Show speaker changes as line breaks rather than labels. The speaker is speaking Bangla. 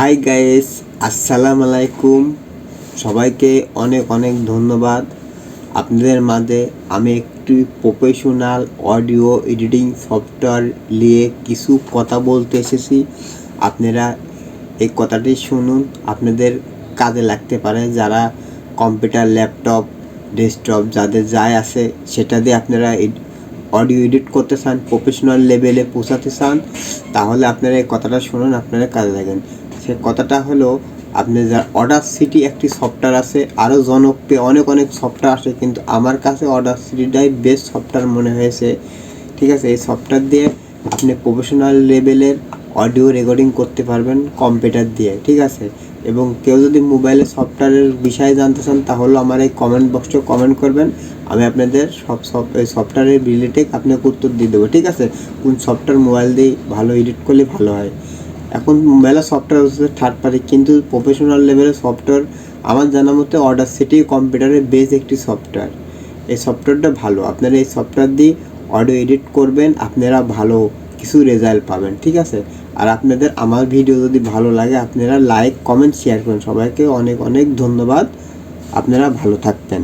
হাই গাইস আসসালামু আলাইকুম সবাইকে অনেক অনেক ধন্যবাদ। আপনাদের মাঝে আমি একটি প্রফেশনাল অডিও এডিটিং সফটওয়্যার নিয়ে কিছু কথা বলতে এসেছি। আপনারা এই কথাটি শুনুন। আপনাদের কাজে লাগতে পারে যারা কম্পিউটার ল্যাপটপ ডেস্কটপ যাদের যাই আছে, সেটা দিয়ে আপনারা অডিও এডিট করতে চান প্রফেশনাল লেভেলে পৌঁছাতে চান, তাহলে আপনারা এই কথাটা শুনুন, আপনারা কাজে লাগেন। সে কথাটা হলো, আপনি যা অর্ডার সিটি একটি সফটওয়্যার আছে আরও জনপ্রিয়, অনেক অনেক সফটওয়্যার আছে, কিন্তু আমার কাছে অর্ডার সিটিটাই বেস্ট সফটওয়্যার মনে হয়েছে। ঠিক আছে, এই সফটওয়্যার দিয়ে আপনি প্রফেশনাল লেভেলের অডিও রেকর্ডিং করতে পারবেন কম্পিউটার দিয়ে, ঠিক আছে? এবং কেউ যদি মোবাইলে সফটওয়্যারের বিষয়ে জানতে চান, তাহলে আমার এই কমেন্ট বক্সে কমেন্ট করবেন। আমি আপনাদের সব সব, এই সফটওয়্যারের রিলেটেড আপনাকে উত্তর দিয়ে দেবো, ঠিক আছে? কোন সফটওয়্যার মোবাইল দিয়ে ভালো এডিট করলে ভালো হয়? এখন মেলা সফটওয়্যার হচ্ছে থার্ড পার্টি কিন্তু প্রফেশনাল লেভেলের সফটওয়্যার আমার জানা মতে অর্ডার সিটি কম্পিউটারের বেস একটি সফটওয়্যার এই সফটওয়্যারটা ভালো। আপনারা এই সফটওয়্যার দিয়ে অডিও এডিট করবেন, আপনারা ভালো কিছু রেজাল্ট পাবেন, ঠিক আছে? আর আপনাদের আমার ভিডিও যদি ভালো লাগে, আপনারা লাইক কমেন্ট শেয়ার করুন। সবাইকে অনেক অনেক ধন্যবাদ। আপনারা ভালো থাকবেন।